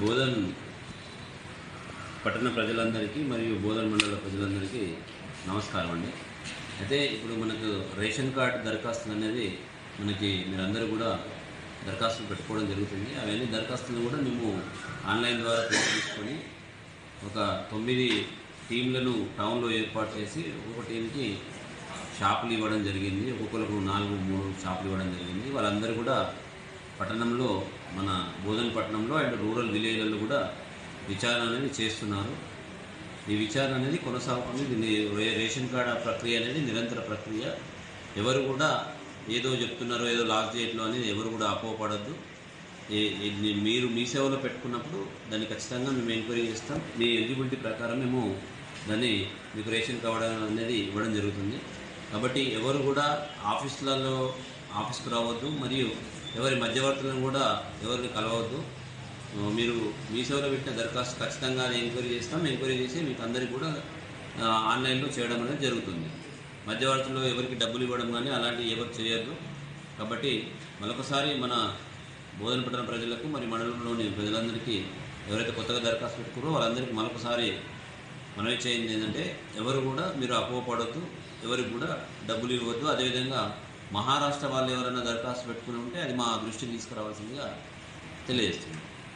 బోధన్ పట్టణ ప్రజలందరికీ మరియు బోధన్ మండల ప్రజలందరికీ నమస్కారం అండి. అయితే ఇప్పుడు మనకు రేషన్ కార్డు దరఖాస్తులు అనేది మనకి మీరందరూ కూడా దరఖాస్తులు పెట్టుకోవడం జరుగుతుంది. అవన్నీ దరఖాస్తులు కూడా మేము ఆన్లైన్ ద్వారా తీసుకొని ఒక తొమ్మిది టీంలను టౌన్లో ఏర్పాటు చేసి ఒక్కొక్క టీంకి షాపులు ఇవ్వడం జరిగింది. ఒక్కొక్కరికి నాలుగు మూడు షాపులు ఇవ్వడం జరిగింది. వాళ్ళందరూ కూడా పట్టణంలో మన బోధన పట్టణంలో అండ్ రూరల్ విలేజ్లలో కూడా విచారణ అనేది చేస్తున్నారు. ఈ విచారణ అనేది కొనసాగుతుంది. దీన్ని రేషన్ కార్డు ప్రక్రియ అనేది నిరంతర ప్రక్రియ. ఎవరు కూడా ఏదో చెప్తున్నారో ఏదో లాస్ట్ డేట్లో అనేది ఎవరు కూడా అపోపడద్దు మీరు మీ సేవలో పెట్టుకున్నప్పుడు దాన్ని ఖచ్చితంగా మేము ఎంక్వైరీ చేస్తాం. మీ ఎలిజిబిలిటీ ప్రకారం మేము దాన్ని మీకు రేషన్ కావడం అనేది ఇవ్వడం జరుగుతుంది. కాబట్టి ఎవరు కూడా ఆఫీసులలో ఆఫీస్కి రావద్దు మరియు ఎవరి మధ్యవర్తులను కూడా ఎవరిని కలవద్దు. మీరు మీ సేవలో పెట్టిన దరఖాస్తు ఖచ్చితంగా ఎంక్వైరీ చేస్తాం ఎంక్వైరీ చేసి మీకు అందరికీ కూడా ఆన్లైన్లో చేయడం అనేది జరుగుతుంది. మధ్యవర్తులు ఎవరికి డబ్బులు ఇవ్వడం కానీ అలాంటివి ఎవరు చేయొద్దు. కాబట్టి మరొకసారి మన బోధన పట్టణ ప్రజలకు మరి మండలంలోని ప్రజలందరికీ ఎవరైతే కొత్తగా దరఖాస్తు పెట్టుకున్నారో వాళ్ళందరికీ మరొకసారి మనవి చేయండి ఏంటంటే ఎవరు కూడా మీరు అపోపడద్దు ఎవరికి కూడా డబ్బులు ఇవ్వద్దు. అదేవిధంగా మహారాష్ట్ర వాళ్ళు ఎవరైనా దరఖాస్తు పెట్టుకుని ఉంటే అది మా దృష్టికి తీసుకురావాల్సిందిగా తెలియజేస్తుంది